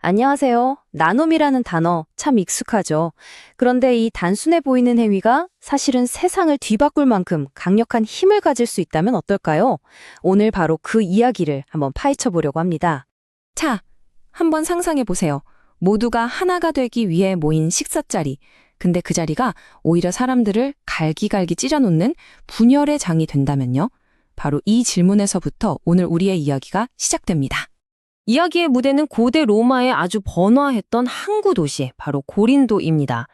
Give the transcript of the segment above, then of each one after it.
안녕하세요. 나눔이라는 단어 참 익숙하죠. 그런데 이 단순해 보이는 행위가 사실은 세상을 뒤바꿀 만큼 강력한 힘을 가질 수 있다면 어떨까요? 오늘 바로 그 이야기를 한번 파헤쳐 보려고 합니다. 자, 한번 상상해 보세요. 모두가 하나가 되기 위해 모인 식사 자리. 근데 그 자리가 오히려 사람들을 갈기갈기 찢어놓는 분열의 장이 된다면요? 바로 이 질문에서부터 오늘 우리의 이야기가 시작됩니다. 이야기의 무대는 고대 로마의 아주 번화했던 항구 도시, 바로 고린도입니다.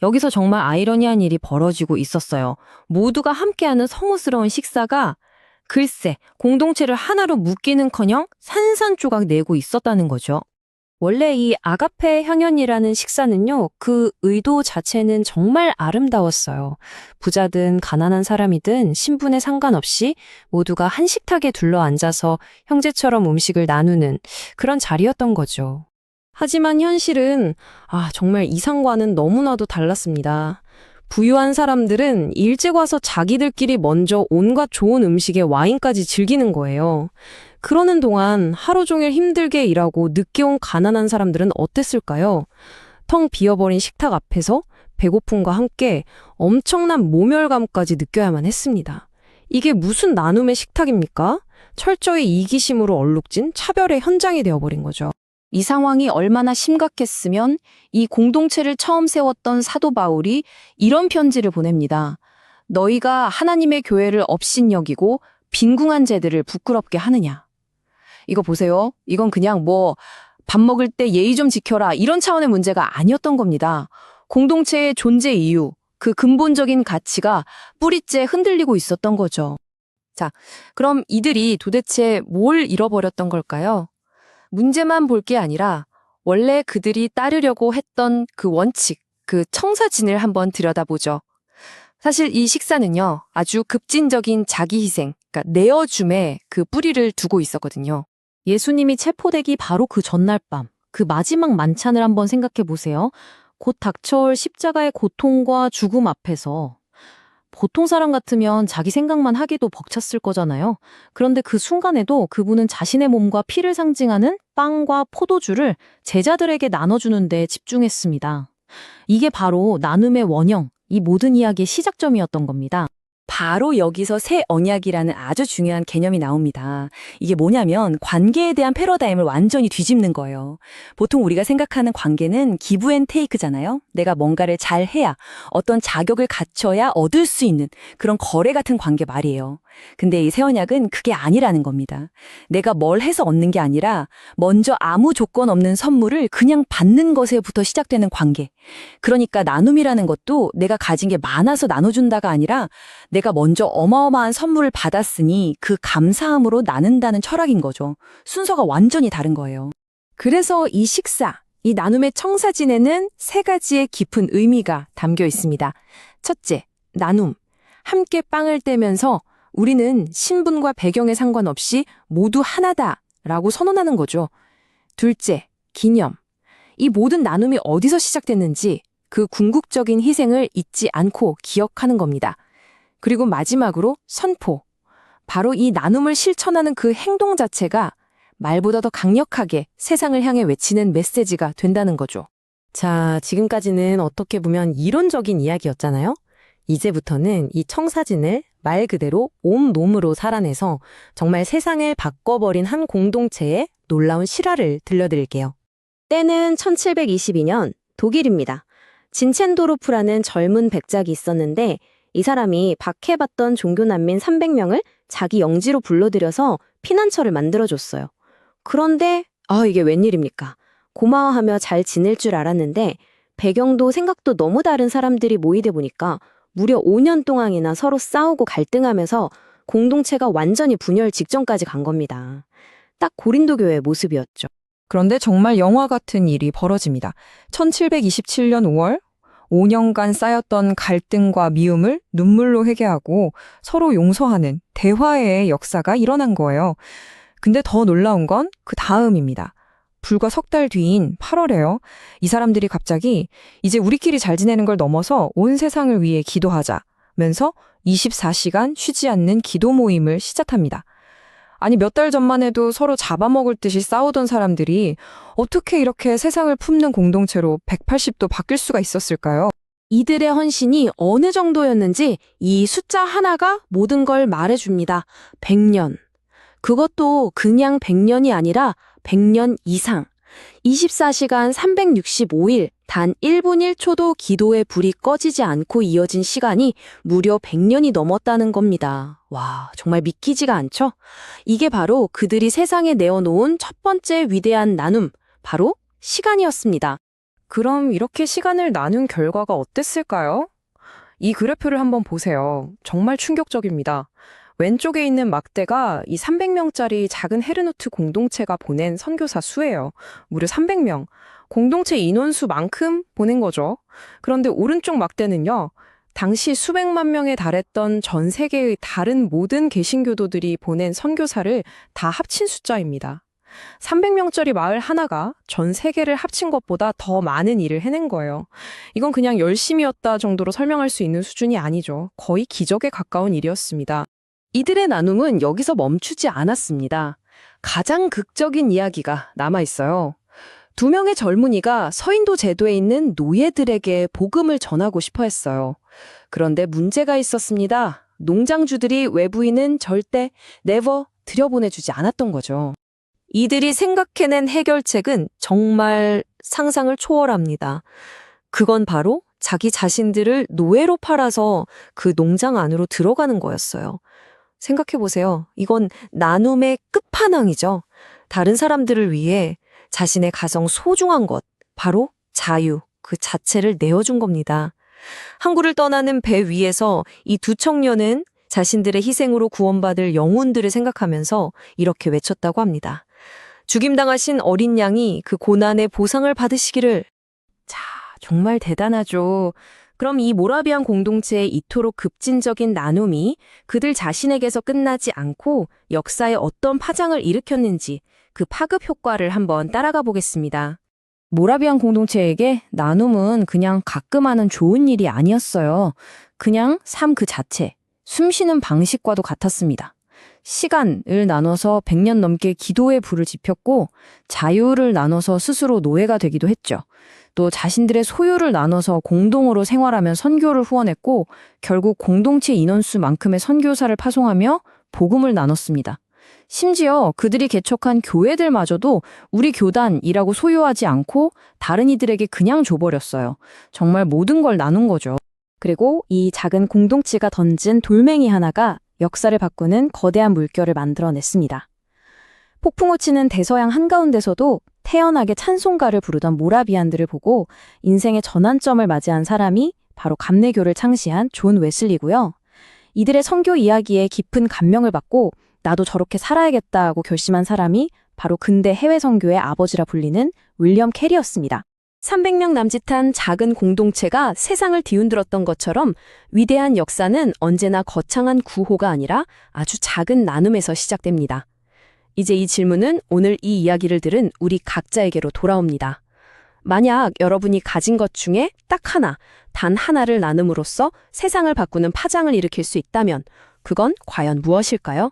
여기서 정말 아이러니한 일이 벌어지고 있었어요. 모두가 함께하는 성우스러운 식사가 글쎄, 공동체를 하나로 묶이는커녕 산산조각 내고 있었다는 거죠. 원래 이 아가페 향연이라는 식사는요, 그 의도 자체는 정말 아름다웠어요. 부자든 가난한 사람이든 신분에 상관없이 모두가 한 식탁에 둘러 앉아서 형제처럼 음식을 나누는 그런 자리였던 거죠. 하지만 현실은, 아, 정말 이상과는 너무나도 달랐습니다. 부유한 사람들은 일찍 와서 자기들끼리 먼저 온갖 좋은 음식에 와인까지 즐기는 거예요. 그러는 동안 하루 종일 힘들게 일하고 늦게 온 가난한 사람들은 어땠을까요? 텅 비어버린 식탁 앞에서 배고픔과 함께 엄청난 모멸감까지 느껴야만 했습니다. 이게 무슨 나눔의 식탁입니까? 철저히 이기심으로 얼룩진 차별의 현장이 되어버린 거죠. 이 상황이 얼마나 심각했으면 이 공동체를 처음 세웠던 사도 바울이 이런 편지를 보냅니다. 너희가 하나님의 교회를 업신여기고 빈궁한 제들을 부끄럽게 하느냐. 이거 보세요. 이건 그냥 뭐 밥 먹을 때 예의 좀 지켜라 이런 차원의 문제가 아니었던 겁니다. 공동체의 존재 이유, 그 근본적인 가치가 뿌리째 흔들리고 있었던 거죠. 자, 그럼 이들이 도대체 뭘 잃어버렸던 걸까요? 문제만 볼 게 아니라 원래 그들이 따르려고 했던 그 원칙, 그 청사진을 한번 들여다보죠. 사실 이 식사는요, 아주 급진적인 자기 희생, 그러니까 내어줌에 그 뿌리를 두고 있었거든요. 예수님이 체포되기 바로 그 전날 밤, 그 마지막 만찬을 한번 생각해 보세요. 곧 닥쳐올 십자가의 고통과 죽음 앞에서 보통 사람 같으면 자기 생각만 하기도 벅찼을 거잖아요. 그런데 그 순간에도 그분은 자신의 몸과 피를 상징하는 빵과 포도주를 제자들에게 나눠주는 데 집중했습니다. 이게 바로 나눔의 원형, 이 모든 이야기의 시작점이었던 겁니다. 바로 여기서 새 언약이라는 아주 중요한 개념이 나옵니다. 이게 뭐냐면 관계에 대한 패러다임을 완전히 뒤집는 거예요. 보통 우리가 생각하는 관계는 기브 앤 테이크잖아요. 내가 뭔가를 잘 해야 어떤 자격을 갖춰야 얻을 수 있는 그런 거래 같은 관계 말이에요. 근데 이 새 언약은 그게 아니라는 겁니다. 내가 뭘 해서 얻는 게 아니라 먼저 아무 조건 없는 선물을 그냥 받는 것에부터 시작되는 관계. 그러니까 나눔이라는 것도 내가 가진 게 많아서 나눠준다가 아니라 내가 먼저 어마어마한 선물을 받았으니 그 감사함으로 나눈다는 철학인 거죠. 순서가 완전히 다른 거예요. 그래서 이 식사, 이 나눔의 청사진에는 세 가지의 깊은 의미가 담겨 있습니다. 첫째, 나눔. 함께 빵을 떼면서 우리는 신분과 배경에 상관없이 모두 하나다 라고 선언하는 거죠. 둘째, 기념. 이 모든 나눔이 어디서 시작됐는지 그 궁극적인 희생을 잊지 않고 기억하는 겁니다. 그리고 마지막으로 선포. 바로 이 나눔을 실천하는 그 행동 자체가 말보다 더 강력하게 세상을 향해 외치는 메시지가 된다는 거죠. 자, 지금까지는 어떻게 보면 이론적인 이야기였잖아요? 이제부터는 이 청사진을 말 그대로 온 몸으로 살아내서 정말 세상을 바꿔버린 한 공동체의 놀라운 실화를 들려드릴게요. 때는 1722년 독일입니다. 진첸도르프라는 젊은 백작이 있었는데 이 사람이 박해받던 종교 난민 300명을 자기 영지로 불러들여서 피난처를 만들어줬어요. 그런데 아 이게 웬일입니까? 고마워하며 잘 지낼 줄 알았는데 배경도 생각도 너무 다른 사람들이 모이다 보니까 무려 5년 동안이나 서로 싸우고 갈등하면서 공동체가 완전히 분열 직전까지 간 겁니다. 딱 고린도 교회의 모습이었죠. 그런데 정말 영화 같은 일이 벌어집니다. 1727년 5월 5년간 쌓였던 갈등과 미움을 눈물로 회개하고 서로 용서하는 대화의 역사가 일어난 거예요. 근데 더 놀라운 건 그 다음입니다. 불과 석 달 뒤인 8월에요. 이 사람들이 갑자기 이제 우리끼리 잘 지내는 걸 넘어서 온 세상을 위해 기도하자면서 24시간 쉬지 않는 기도 모임을 시작합니다. 아니, 몇 달 전만 해도 서로 잡아먹을 듯이 싸우던 사람들이 어떻게 이렇게 세상을 품는 공동체로 180도 바뀔 수가 있었을까요? 이들의 헌신이 어느 정도였는지 이 숫자 하나가 모든 걸 말해줍니다. 100년. 그것도 그냥 100년이 아니라 100년 이상. 24시간 365일 단 1분 1초도 기도의 불이 꺼지지 않고 이어진 시간이 무려 100년이 넘었다는 겁니다. 와, 정말 믿기지가 않죠? 이게 바로 그들이 세상에 내어놓은 첫 번째 위대한 나눔, 바로 시간이었습니다. 그럼 이렇게 시간을 나눈 결과가 어땠을까요? 이 그래프를 한번 보세요. 정말 충격적입니다. 왼쪽에 있는 막대가 이 300명짜리 작은 헤르노트 공동체가 보낸 선교사 수예요. 무려 300명. 공동체 인원수만큼 보낸 거죠. 그런데 오른쪽 막대는요. 당시 수백만 명에 달했던 전 세계의 다른 모든 개신교도들이 보낸 선교사를 다 합친 숫자입니다. 300명짜리 마을 하나가 전 세계를 합친 것보다 더 많은 일을 해낸 거예요. 이건 그냥 열심이었다 정도로 설명할 수 있는 수준이 아니죠. 거의 기적에 가까운 일이었습니다. 이들의 나눔은 여기서 멈추지 않았습니다. 가장 극적인 이야기가 남아 있어요. 두 명의 젊은이가 서인도 제도에 있는 노예들에게 복음을 전하고 싶어 했어요. 그런데 문제가 있었습니다. 농장주들이 외부인은 절대 never 들여보내주지 않았던 거죠. 이들이 생각해낸 해결책은 정말 상상을 초월합니다. 그건 바로 자기 자신들을 노예로 팔아서 그 농장 안으로 들어가는 거였어요. 생각해보세요. 이건 나눔의 끝판왕이죠. 다른 사람들을 위해 자신의 가장 소중한 것, 바로 자유, 그 자체를 내어준 겁니다. 항구를 떠나는 배 위에서 이 두 청년은 자신들의 희생으로 구원받을 영혼들을 생각하면서 이렇게 외쳤다고 합니다. 죽임당하신 어린 양이 그 고난의 보상을 받으시기를. 자, 정말 대단하죠. 그럼 이 모라비안 공동체의 이토록 급진적인 나눔이 그들 자신에게서 끝나지 않고 역사에 어떤 파장을 일으켰는지 그 파급 효과를 한번 따라가 보겠습니다. 모라비안 공동체에게 나눔은 그냥 가끔 하는 좋은 일이 아니었어요. 그냥 삶 그 자체, 숨쉬는 방식과도 같았습니다. 시간을 나눠서 100년 넘게 기도의 불을 지폈고 자유를 나눠서 스스로 노예가 되기도 했죠. 또 자신들의 소유를 나눠서 공동으로 생활하며 선교를 후원했고 결국 공동체 인원수만큼의 선교사를 파송하며 복음을 나눴습니다. 심지어 그들이 개척한 교회들마저도 우리 교단이라고 소유하지 않고 다른 이들에게 그냥 줘버렸어요. 정말 모든 걸 나눈 거죠. 그리고 이 작은 공동체가 던진 돌멩이 하나가 역사를 바꾸는 거대한 물결을 만들어냈습니다. 폭풍우 치는 대서양 한가운데서도 태연하게 찬송가를 부르던 모라비안들을 보고 인생의 전환점을 맞이한 사람이 바로 감내교를 창시한 존 웨슬리고요. 이들의 선교 이야기에 깊은 감명을 받고 나도 저렇게 살아야겠다고 결심한 사람이 바로 근대 해외 선교의 아버지라 불리는 윌리엄 캐리였습니다. 300명 남짓한 작은 공동체가 세상을 뒤흔들었던 것처럼 위대한 역사는 언제나 거창한 구호가 아니라 아주 작은 나눔에서 시작됩니다. 이제 이 질문은 오늘 이 이야기를 들은 우리 각자에게로 돌아옵니다. 만약 여러분이 가진 것 중에 딱 하나, 단 하나를 나눔으로써 세상을 바꾸는 파장을 일으킬 수 있다면 그건 과연 무엇일까요?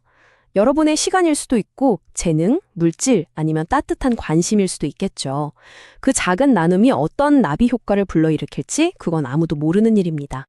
여러분의 시간일 수도 있고 재능, 물질 아니면 따뜻한 관심일 수도 있겠죠. 그 작은 나눔이 어떤 나비 효과를 불러일으킬지 그건 아무도 모르는 일입니다.